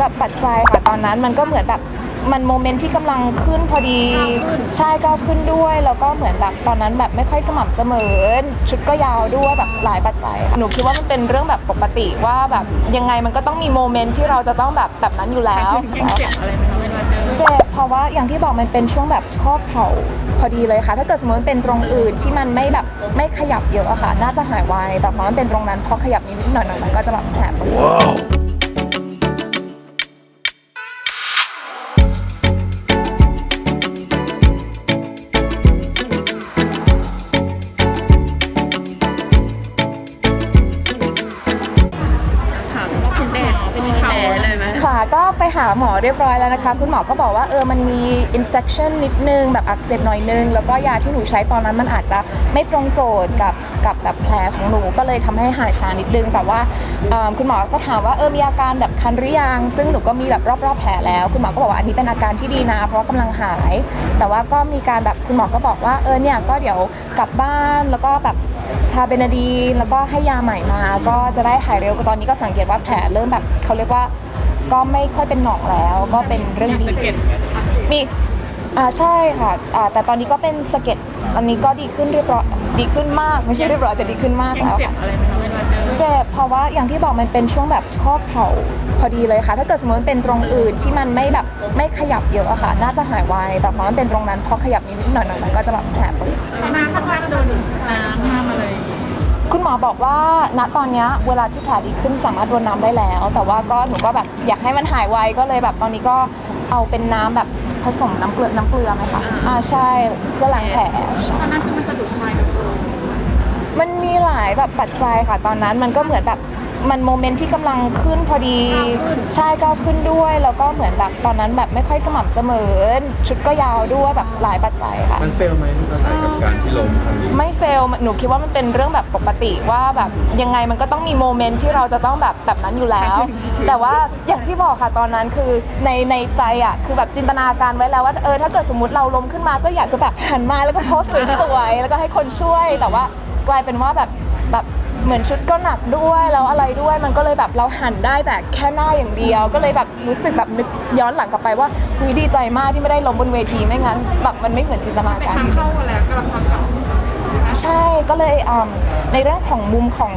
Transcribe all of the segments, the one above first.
แบบปัจจัยค่ะตอนนั้นมันก็เหมือนแบบมันโมเมนต์ที่กำลังขึ้นพอดีใช่ก้าวขึ้นด้วย แล้วก็เหมือนแบบตอนนั้นแบบไม่ค่อยสม่ำเสมอ ชุดก็ยาวด้วยแบบหลายปัจจัยค่ะหนูคิดว่ามันเป็นเรื่องแบบปกติว่าแบบยังไงมันก็ต้องมีโมเมนต์ที่เราจะต้องแบบแบบนั้นอยู่แล้วยังเจ็บอะไรไหมคะเวลาเจอเจ็บเพราะว่าอย่างที่บอกมันเป็นช่วงแบบข้อเข่าพอดีเลยค่ะ ถ้าเกิดสมมติมันเป็นตรงอื่นที่มันไม่แบบไม่ขยับเยอะอะค่ะ น่าจะหายไวแต่พอมันเป็นตรงนั้นพอขยับนิดๆหน่อยๆมันก็จะแบบแผล ไปหาหมอเรียบร้อยแล้วนะคะ คุณหมอก็บอกว่าเออมันมี infection นิดนึง แบบอักเสบหน่อยนึง แล้วก็ยาที่หนูใช้ตอนนั้นมันอาจจะไม่ตรงโจทย์กับกับแบบแผลของหนูก็เลยทำให้หายชานิดนึง แต่ว่าคุณหมอก็ถามว่าเออมีอาการแบบคันหรือยังซึ่งหนูก็มีแบบรอบๆแผลแล้ว คุณหมอก็บอกว่าอันนี้เป็นอาการที่ดีนะ เพราะว่ากำลังหาย แต่ว่าก็มีการแบบคุณหมอก็บอกว่าเออเนี่ยก็เดี๋ยวกลับบ้านแล้วก็แบบทาเบนาดีนแล้วก็ให้ยาใหม่มา ก็จะได้หายเร็วตอนนี้ก็สังเกตว่าแผลเริ่มแบบเขาเรียกว่า ก็ไม่ค่อยเป็นหนองแล้วก็เป็นเรื่องดีสะเก็ดมีอ่าใช่ค่ะอ่าแต่ตอนนี้ก็เป็นสะเก็ดอันนี้ก็ดีขึ้นเรียบร้อยดีขึ้นมากไม่ใช่เรียบร้อยแต่ดีขึ้นมากยังแล้วเจ็บค่ะอะไรไหมคะเวลาเจอเจ็บเพราะว่าอย่างที่บอกมันเป็นช่วงแบบข้อเข่าพอดีเลยค่ะ ถ้าเกิดสมมติมันเป็นตรงอื่นที่มันไม่แบบไม่ขยับเยอะอะค่ะ น่าจะหายไวแต่พอมันเป็นตรงนั้นพอขยับนิดๆหน่อยๆมันก็จะแบบแผลปวด คุณหมอบอกว่าณตอนเนี้ยเวลาที่แผลดีขึ้นสามารถรดน้ำได้แล้ว แต่ว่าก็หนูก็แบบอยากให้มันหายไวก็เลยแบบตอนนี้ก็เอาเป็นน้ำแบบผสมน้ำเกลือน้ำเกลือไหมคะอ่าใช่เพื่อล้างแผลใช่ตอนนั้นคือมันสะดุดไฟกับโลมันมีหลายแบบปัจจัยค่ะ ตอนนั้นมันก็เหมือนแบบ มันโมเมนต์ที่กำลังขึ้นพอดีใช่ก้าวขึ้นด้วย แล้วก็เหมือนแบบตอนนั้นแบบไม่ค่อยสม่ำเสมอ ชุดก็ยาวด้วยแบบหลายปัจจัยค่ะ มันเฟลไหมที่ภาษากับการที่ล้มครั้งนี้ไม่เฟลหนูคิดว่ามันเป็นเรื่องแบบปกติว่าแบบยังไงมันก็ต้องมีโมเมนต์ที่เราจะต้องแบบแบบนั้นอยู่แล้ว แต่ว่าอย่างที่บอกค่ะตอนนั้นคือในในใจอะคือแบบจินตนาการไว้แล้วว่าเออถ้าเกิดสมมติเราล้มขึ้นมาก็อยากจะแบบหันมาแล้วก็โพสสวยๆแล้วก็ให้คนช่วยแต่ว่ากลายเป็นว่าแบบแบบ เหมือนชุดก็หนักด้วยแล้วอะไรด้วยมันก็เลยแบบเราหันได้แต่แค่หน้าอย่างเดียว ก็เลยแบบรู้สึกแบบนึกย้อนหลังกลับไปว่าหุยดีใจมากที่ไม่ได้ล้มบนเวทีไม่งั้นแบบมันไม่เหมือนจินตนาการ ทางเข้ามาแล้วกำลังทำกับ ใช่ก็เลยอืมในเรื่องของมุมของ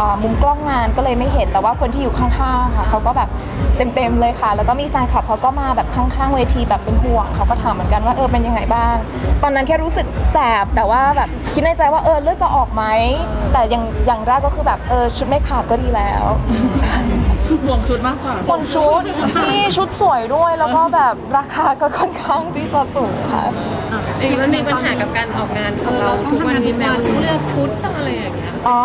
อ่ามุมกล้องงานก็เลยไม่เห็นแต่ว่าคนที่อยู่ข้างๆค่ะเขาก็แบบเต็มๆเลยค่ะ แล้วก็มีแฟนคลับเขาก็มาแบบข้างๆเวทีแบบเป็นห่วงเขาก็ถามเหมือนกันว่าเออเป็นยังไงบ้าง ตอนนั้นแค่รู้สึกแสบแต่ว่าแบบคิดในใจว่าเออเลือดจะออกไหมแต่อย่างอย่างแรกก็คือแบบเออชุดไม่ขาดก็ดีแล้วใช่ ห่วงชุดมากกว่าบนชุดที่ชุดสวยด้วยแล้วก็แบบราคาก็ค่อนข้างที่จะสูงค่ะ เองแล้วมีปัญหากับการออกงานของเราทุกวันนี้แม้ต้องเลือกชุดต้องอะไรอย่างเงี้ยอ๋อ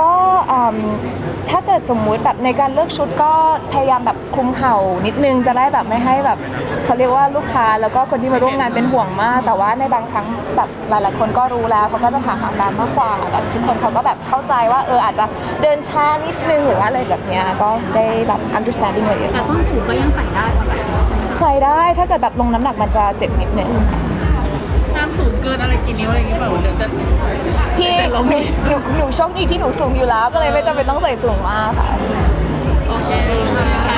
ก็อืมถ้าเกิดสมมุติแบบในการเลือกชุดก็พยายามแบบคลุมเข่านิดนึงจะได้แบบไม่ให้แบบเขาเรียกว่าลูกค้าแล้วก็คนที่มาร่วมงานเป็นห่วงมาก แต่ว่าในบางครั้งแบบหลายๆคนก็รู้แล้วเขาก็จะถามอาการมากกว่าแบบทุกคนเขาก็แบบเข้าใจว่าเอออาจจะเดินช้านิดนึงหรือว่าอะไรแบบเนี้ยก็ได้แบบ understanding เลยแต่ส้นสูงก็ยังใส่ได้ตอนแบบนี้ใช่ไหมใส่ได้ถ้าเกิดแบบลงน้ำหนักมันจะเจ็บนิดนึง ห้ามสูงเกินอะไรกี่นิ้วอะไรอย่างเงี้ยเปล่าเดี๋ยวจะพี่หนูหนูหนูโชคดีที่หนูสูงอยู่แล้ว ก็เลยไม่จำเป็นต้องใส่สูงมากค่ะ โอเคค่ะ